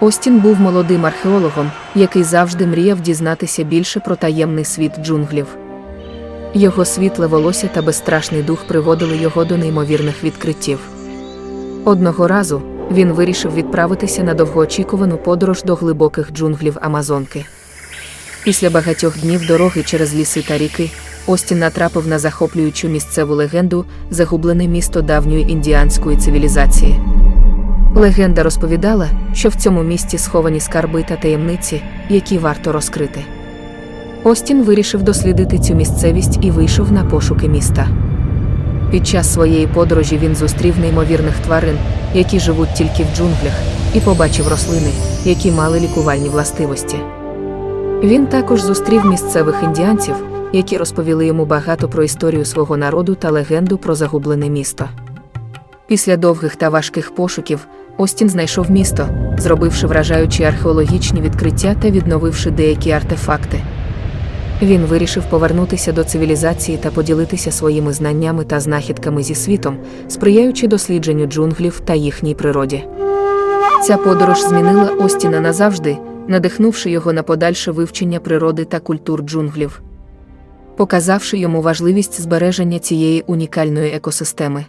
Остін був молодим археологом, який завжди мріяв дізнатися більше про таємний світ джунглів. Його світле волосся та безстрашний дух приводили його до неймовірних відкриттів. Одного разу він вирішив відправитися на довгоочікувану подорож до глибоких джунглів Амазонки. Після багатьох днів дороги через ліси та ріки Остін натрапив на захоплюючу місцеву легенду загублене місто давньої індіанської цивілізації. Легенда розповідала, що в цьому місті сховані скарби та таємниці, які варто розкрити. Остін вирішив дослідити цю місцевість і вийшов на пошуки міста. Під час своєї подорожі він зустрів неймовірних тварин, які живуть тільки в джунглях, і побачив рослини, які мали лікувальні властивості. Він також зустрів місцевих індіанців, які розповіли йому багато про історію свого народу та легенду про загублене місто. Після довгих та важких пошуків Остін знайшов місто, зробивши вражаючі археологічні відкриття та відновивши деякі артефакти. Він вирішив повернутися до цивілізації та поділитися своїми знаннями та знахідками зі світом, сприяючи дослідженню джунглів та їхній природі. Ця подорож змінила Остіна назавжди, надихнувши його на подальше вивчення природи та культур джунглів, показавши йому важливість збереження цієї унікальної екосистеми.